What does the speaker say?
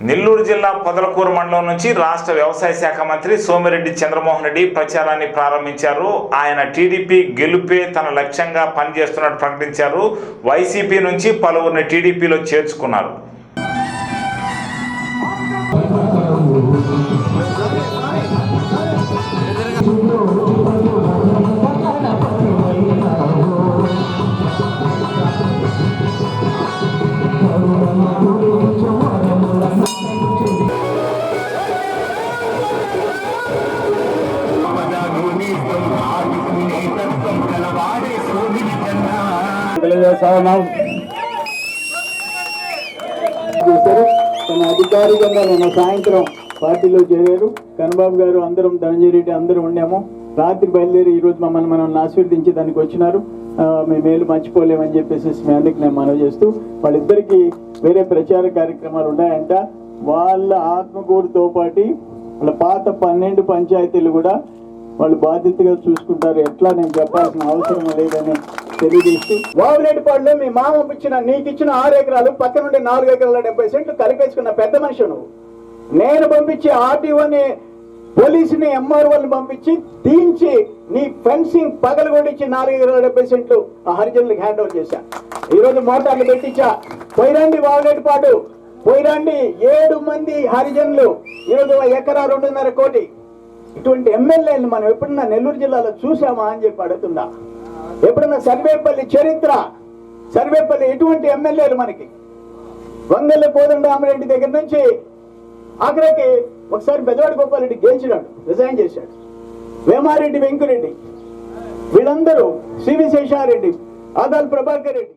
నెల్లూరు జిల్లా పొదలకూరు మండలం నుంచి రాష్ట్ర వ్యవసాయ శాఖ మంత్రి సోమిరెడ్డి చంద్రమోహన్ రెడ్డి ప్రచారాన్ని ప్రారంభించారు. ఆయన టీడీపీ గెలుపే తన లక్ష్యంగా పనిచేస్తున్నట్టు ప్రకటించారు. వైసీపీ నుంచి పలువురిని టీడీపీలో చేర్చుకున్నారు. తెలియజేస్తున్నాం చేశారు? తన అధికారికంగా నిన్న సాయంత్రం పార్టీలో చేరారు. కనుబాబు గారు అందరం ధనంజయ రెడ్డి అందరం ఉండాము. రాత్రి బయలుదేరి ఈ రోజు మమ్మల్ని మనం ఆశీర్వదించి దానికి వచ్చినారు. మీ మేలు మర్చిపోలేమని చెప్పేసి మీ అందరికి నేను మనవి చేస్తూ వాళ్ళిద్దరికి వేరే ప్రచార కార్యక్రమాలు ఉన్నాయంట. వాళ్ళ ఆత్మకూరుతో పాటు వాళ్ళ పాత పన్నెండు పంచాయతీలు కూడా వాళ్ళు బాధ్యతగా చూసుకుంటారు. ఎట్లా నేను చెప్పాల్సిన అవసరం లేదని తెలియజేస్తూ వావులేటిపాడులో మీ మామ ఇచ్చిన నీకు ఇచ్చిన ఆరు ఎకరాలు పక్క నుండి నాలుగు ఎకరాల డెబ్బై సెంట్లు కలిపేసుకున్న పెద్ద మనిషి నువ్వు. నేను పంపించి ఆర్టీఓని పోలీసుని ఎంఆర్ఓని పంపించి తీయించి నీ ఫెన్సింగ్ పగలగొడిచి నాలుగు ఎకరాల డెబ్బై సెంట్లు ఆ హరిజనులకు హ్యాండ్ ఓవర్ చేశా. ఈ రోజు మోటార్లు పెట్టించా. పోయిరండి వావులేటిపాడు పోయిరండి ఏడు మంది హరిజనులు. ఈరోజు ఎకరా రెండున్నర కోటి. ఇటువంటి ఎమ్మెల్యేలు మనం ఎప్పుడన్నా నెల్లూరు జిల్లాలో చూసామా అని చెప్పి అడుగుతుందా ఎప్పుడన్నా సర్వేపల్లి చరిత్ర సర్వేపల్లి ఎటువంటి ఎమ్మెల్యేలు మనకి. వంగల్లి కోదండరామరెడ్డి దగ్గర నుంచి ఆఖరికి ఒకసారి బెజవాడ గోపాలరెడ్డి గెలిచినాడు రిజైన్ చేశాడు. వేమారెడ్డి వెంకురెడ్డి. వీళ్ళందరూ శ్రీ విశేషారెడ్డి ఆదాల్ ప్రభాకర్ రెడ్డి.